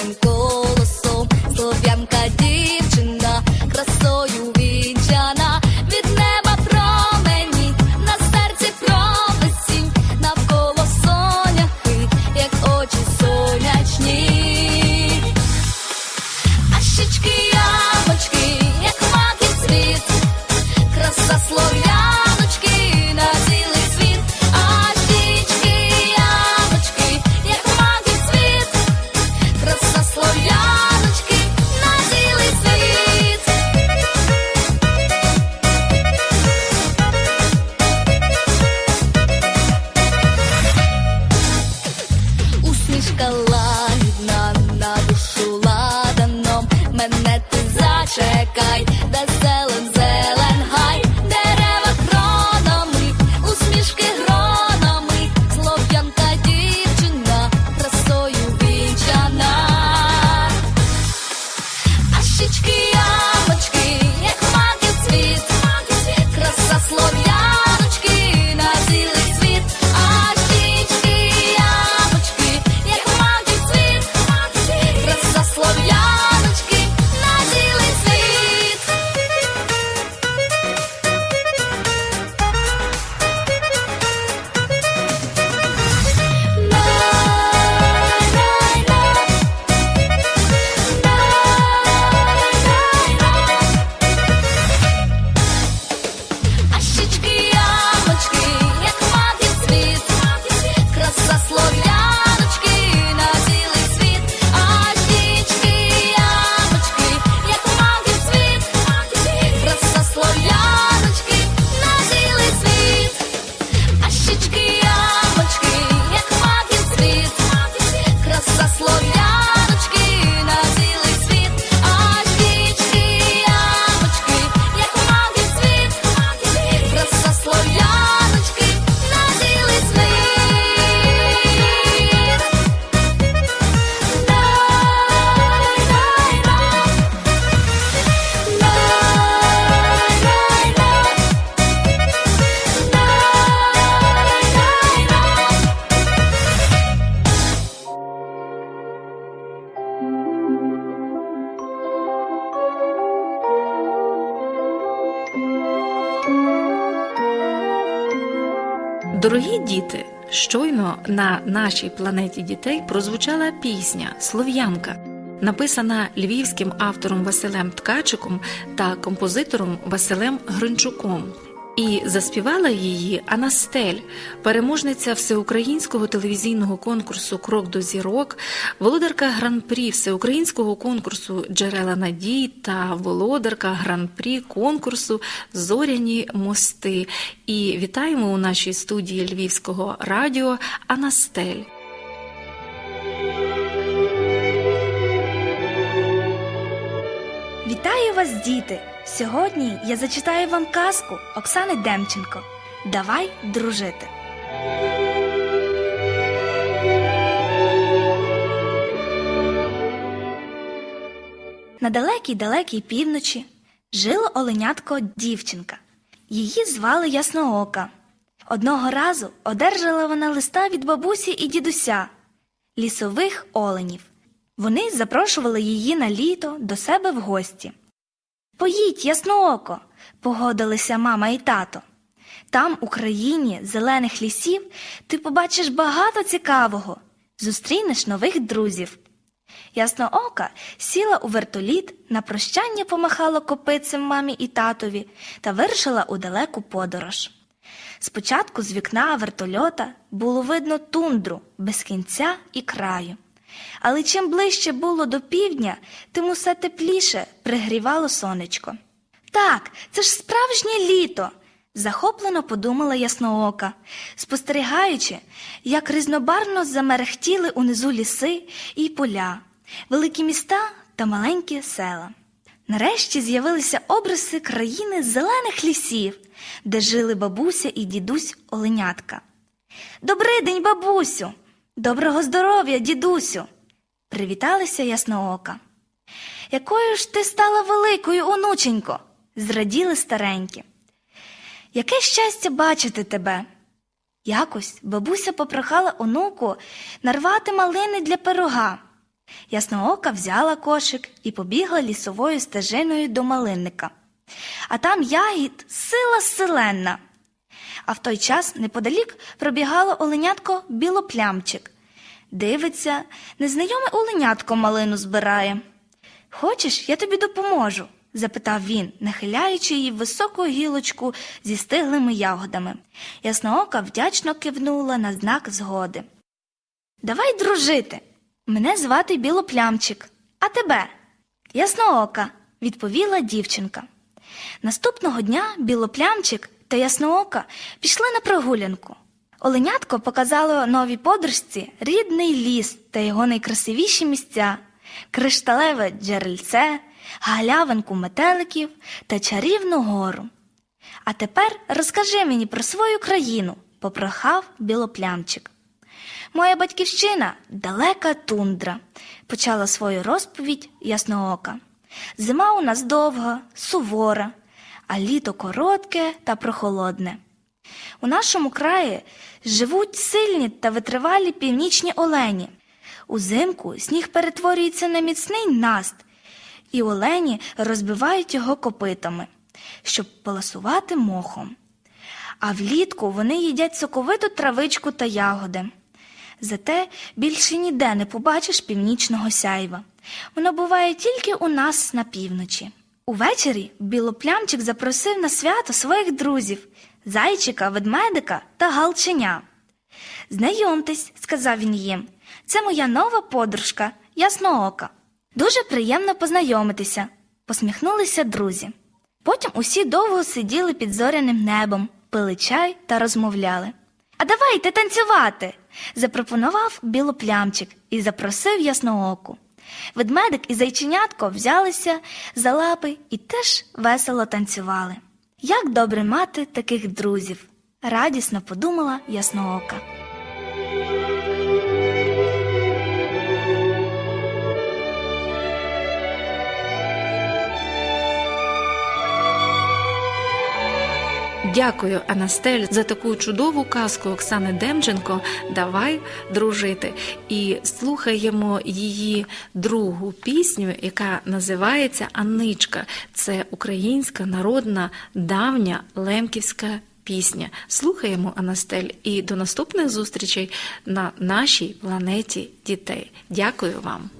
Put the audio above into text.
I'm going. лагідна на душу ладаном, мене ти зачекай. Дорогі діти, щойно на нашій планеті дітей прозвучала пісня Слов'янка, написана львівським автором Василем Ткачиком та композитором Василем Гринчуком. І заспівала її Анастель, переможниця всеукраїнського телевізійного конкурсу Крок до зірок, володарка гран-прі всеукраїнського конкурсу Джерела надій та володарка гран-прі конкурсу Зоряні мости. І вітаємо у нашій студії Львівського радіо Анастель. Вітаю вас, діти! Сьогодні я зачитаю вам казку Оксани Демченко. Давай дружити. На далекій далекій півночі жило оленятко дівчинка. Її звали Ясноока. Одного разу одержала вона листа від бабусі і дідуся, лісових оленів. Вони запрошували її на літо до себе в гості. Поїдь, яснооко, погодилися мама і тато. Там, у країні зелених лісів, ти побачиш багато цікавого, зустрінеш нових друзів. Ясноока сіла у вертоліт, на прощання помахала копицем мамі і татові та вирушила у далеку подорож. Спочатку з вікна вертольота було видно тундру без кінця і краю. Але чим ближче було до півдня, тим усе тепліше пригрівало сонечко. Так, це ж справжнє літо, захоплено подумала ясноока, спостерігаючи, як різнобарно замерехтіли унизу ліси і поля, великі міста та маленькі села. Нарешті з'явилися обриси країни зелених лісів, де жили бабуся і дідусь оленятка. Добрий день, бабусю! Доброго здоров'я, дідусю! Привіталися ясноока. Якою ж ти стала великою, онученько? зраділи старенькі. Яке щастя бачити тебе. Якось бабуся попрохала онуку нарвати малини для пирога. Ясноока взяла кошик і побігла лісовою стежиною до малинника. А там ягід сила селенна. А в той час неподалік пробігало оленятко білоплямчик. Дивиться, незнайоме оленятко малину збирає. Хочеш, я тобі допоможу? запитав він, нахиляючи її високу гілочку зі стиглими ягодами. Ясноока вдячно кивнула на знак згоди. Давай дружити. Мене звати Білоплямчик, а тебе? Ясноока, відповіла дівчинка. Наступного дня білоплямчик та ясноока пішли на прогулянку. Оленятко показало новій подружці рідний ліс та його найкрасивіші місця, кришталеве джерельце, галявинку метеликів та чарівну гору. А тепер розкажи мені про свою країну, попрохав білоплямчик. Моя батьківщина далека тундра, почала свою розповідь ясноока. Зима у нас довга, сувора, а літо коротке та прохолодне. У нашому краї живуть сильні та витривалі північні олені. Узимку сніг перетворюється на міцний наст, і олені розбивають його копитами, щоб поласувати мохом. А влітку вони їдять соковиту травичку та ягоди. Зате більше ніде не побачиш північного сяйва. Воно буває тільки у нас на півночі. Увечері білоплямчик запросив на свято своїх друзів зайчика, ведмедика та галченя. Знайомтесь, сказав він їм, це моя нова подружка, ясноока. Дуже приємно познайомитися, посміхнулися друзі. Потім усі довго сиділи під зоряним небом, пили чай та розмовляли. А давайте танцювати, запропонував білоплямчик і запросив яснооку. Ведмедик і зайченятко взялися за лапи і теж весело танцювали. Як добре мати таких друзів, радісно подумала ясноока. Дякую, Анастель, за таку чудову казку Оксани Демченко. Давай дружити. І слухаємо її другу пісню, яка називається Анничка. Це українська народна давня лемківська пісня. Слухаємо Анастель і до наступних зустрічей на нашій планеті дітей. Дякую вам.